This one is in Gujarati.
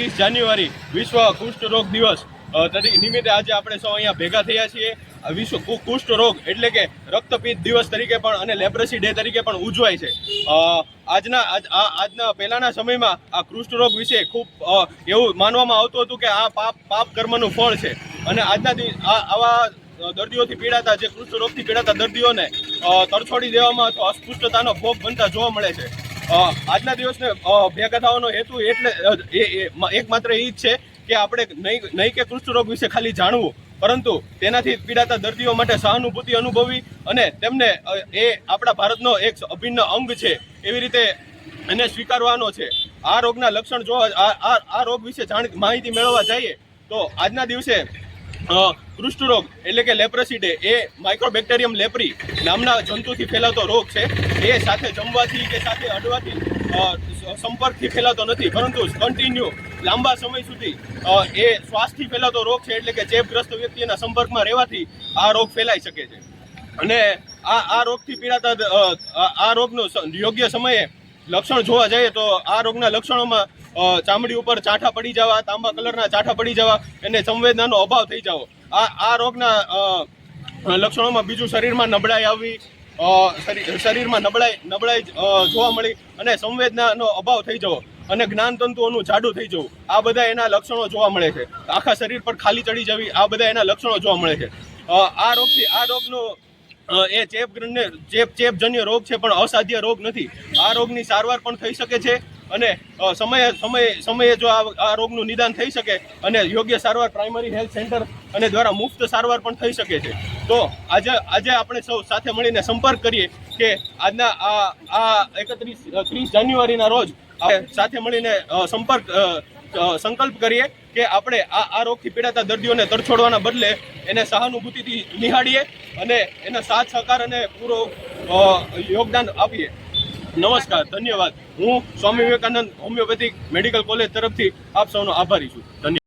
ત્રીસ જાન્યુઆરી વિશ્વ કુષ્ઠ રોગ દિવસ નિમિત્તે આજે આપણે સૌ અહીંયા ભેગા થયા છીએ. વિશ્વ કુષ્ઠ રોગ એટલે કે રક્તપિત દિવસ તરીકે પણ અને લેપ્રસી ડે તરીકે પણ ઉજવાય છે. આજના, આજ આજના પહેલાના સમયમાં આ કૃષ્ઠ રોગ વિશે ખૂબ એવું માનવામાં આવતું હતું કે આ પાપ પાપ કર્મનું ફળ છે. અને આજના આવા દર્દીઓથી પીડાતા, જે કૃષ્ઠ રોગથી પીડાતા દર્દીઓને તરછોડી દેવામાં અથવા અસ્પૃશ્યતાનો ભોગ બનતા જોવા મળે છે. આજના દિવસને ભેગા થવાનો હેતુ એટલે એકમાત્ર એ જ છે કે આપણે નહીં નહીં કે કુષ્ઠ રોગ વિશે ખાલી જાણવું, પરંતુ તેનાથી પીડાતા દર્દીઓ માટે સહાનુભૂતિ અનુભવી અને તેમને એ આપણા ભારતનો એક અભિન્ન અંગ છે, એવી રીતે એને સ્વીકારવાનો છે. આ રોગના લક્ષણ જો આ રોગ વિશે જાણ, માહિતી મેળવવા જઈએ, તો આજના દિવસે અ, રોગ એટલે કે લેપ્રસી એ માઇક્રોબેક્ટેરિયમ લેપરી નામના જંતુથી ફેલાતો રોગ છે. એ સાથે જમવાથી કે સાથે અડવાથી સંપર્કથી ફેલાતો નથી. પરંતુ કન્ટિન્યુ લાંબા સમય સુધી એ શ્વાસથી ફેલાતો રોગ છે એટલે કે ચેપગ્રસ્ત વ્યક્તિના સંપર્કમાં રહેવાથી આ રોગ ફેલાઈ શકે છે. અને આ આ રોગથી પીડાતા આ- રોગનો યોગ્ય સમયે લક્ષણ જોવા જઈએ તો આ રોગના લક્ષણોમાં ચામડી ઉપર ચાઠા પડી જવા, તાંબા કલરના ચાઠા પડી જવા અને સંવેદનાનો અભાવ થઈ જવો. આ આ રોગના લક્ષણોમાં બીજું શરીરમાં નબળાઈ આવવી શરીરમાં નબળાઈ નબળાઈ જોવા મળી અને સંવેદનાનો અભાવ થઈ જવો અને જ્ઞાનતંતુઓનું જાડું થઈ જવું. આ બધા એના લક્ષણો જોવા મળે છે. આખા શરીર પર ખાલી ચડી જવી, આ બધા એના લક્ષણો જોવા મળે છે. આ રોગથી, આ રોગનો એ ચેપ ચેપ, ચેપજન્ય રોગ છે, પણ અસાધ્ય રોગ નથી. આ રોગની સારવાર પણ થઈ શકે છે. અને સમયે સમયે સમયે જો આ રોગનું નિદાન થઈ શકે અને યોગ્ય સારવાર પ્રાઇમરી હેલ્થ સેન્ટર અને દ્વારા મુફ્ત સારવાર પણ થઈ શકે છે. તો આજે આજે આપણે સૌ સાથે મળીને સંપર્ક કરીએ કે આજના આ આ એકત્રીસ ત્રીસ જાન્યુઆરીના રોજ સાથે મળીને સંપર્ક સંકલ્પ કરીએ કે આપણે આ આ રોગથી પીડાતા દર્દીઓને તરછોડવાના બદલે એને સહાનુભૂતિથી નિહાળીએ અને એના સાથ સહકાર અને પૂરો યોગદાન આપીએ. નમસ્કાર ધન્યવાદ. હું Swami Vivekananda homeopathic medical college તરફથી આપ સૌનો આભારી છું. ધન્યવાદ.